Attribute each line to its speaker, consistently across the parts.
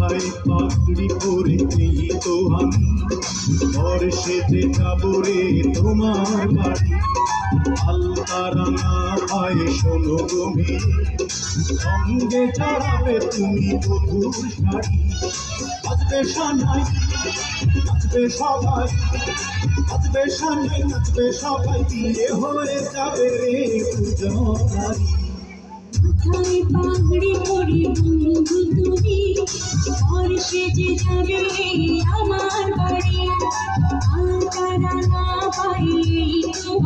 Speaker 1: মাথায় পাগড়ি পরে এই তো আমি ঘর সেজে যাব রে তোমার বাড়ি। আলতারানা পায়ে শোনো গমি সঙ্গে চড়াবে তুমি বধুর শাড়ি। বাজবে সানাই নাচবে সবাই। নাচবে সানাই নাচবে সবাই। বিয়ে হয়ে যাবে রে পূজনারি
Speaker 2: মাথায় পাগড়ি পরি বন্ধু সেজে যাবে আমার বাড়ি। আলতারা না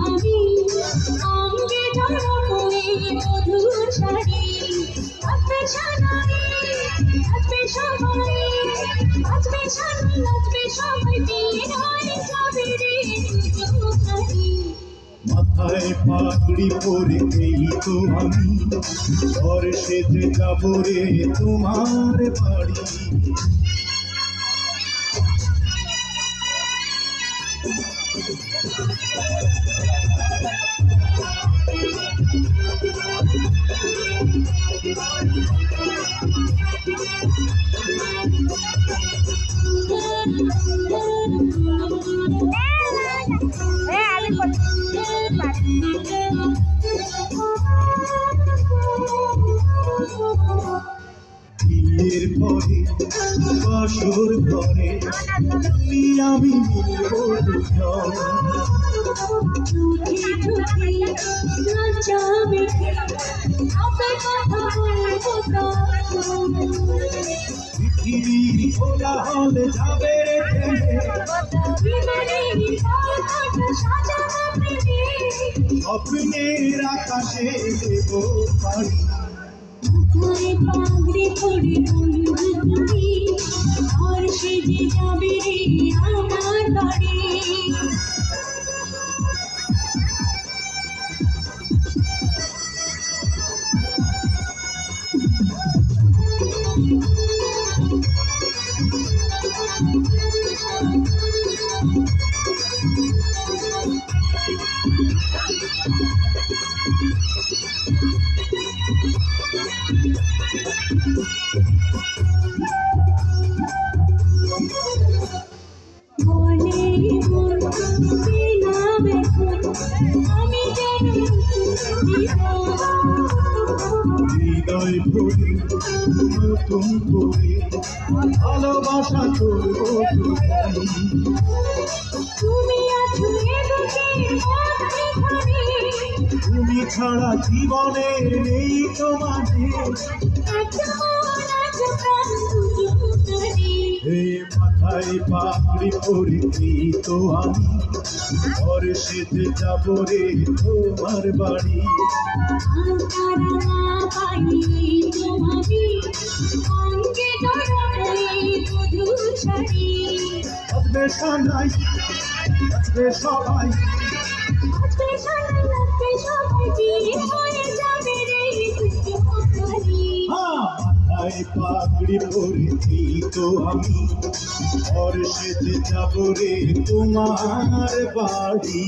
Speaker 2: আমি অঙ্গে এই মধুর শাড়ি। নাচবে সানাই নাচবে সবাই নাচবে সানাই নাচবে সবাই বিয়ে হয়ে যাবে রে?
Speaker 1: মাথায় পাগড়ি পরে তো আমি ঘর সেজে যাব রে তোমার বাড়ি। বিয়ের পরে বাসর ঘরে তুমি আমি মিলবো দুজন
Speaker 2: টুকি টুকি নাচাবে আপে কথা বলব
Speaker 1: পৃথিবীর খোলা হলে যাবে রে
Speaker 2: সাজানো প্রেমে
Speaker 1: স্বপ্নের আকাশে দেব পাড়ি
Speaker 2: মাথায় পাগড়ি পরে বন্ধু তুমি আর সেজে যাবে আমার বাড়ি। বলে মন
Speaker 1: হৃদয় ভরে নতুন
Speaker 2: তুমি আছো
Speaker 1: তুমি ছাড়া জীবনের নেই তোমাদের। হে মাথায় পাগড়ি পরেছি তো আমি ঘর সেজে যাব রে তোমার বাড়ি। সবাই পাগড়ি পরেছি তো আমি। সেজে যাব রে তোমার বাড়ি।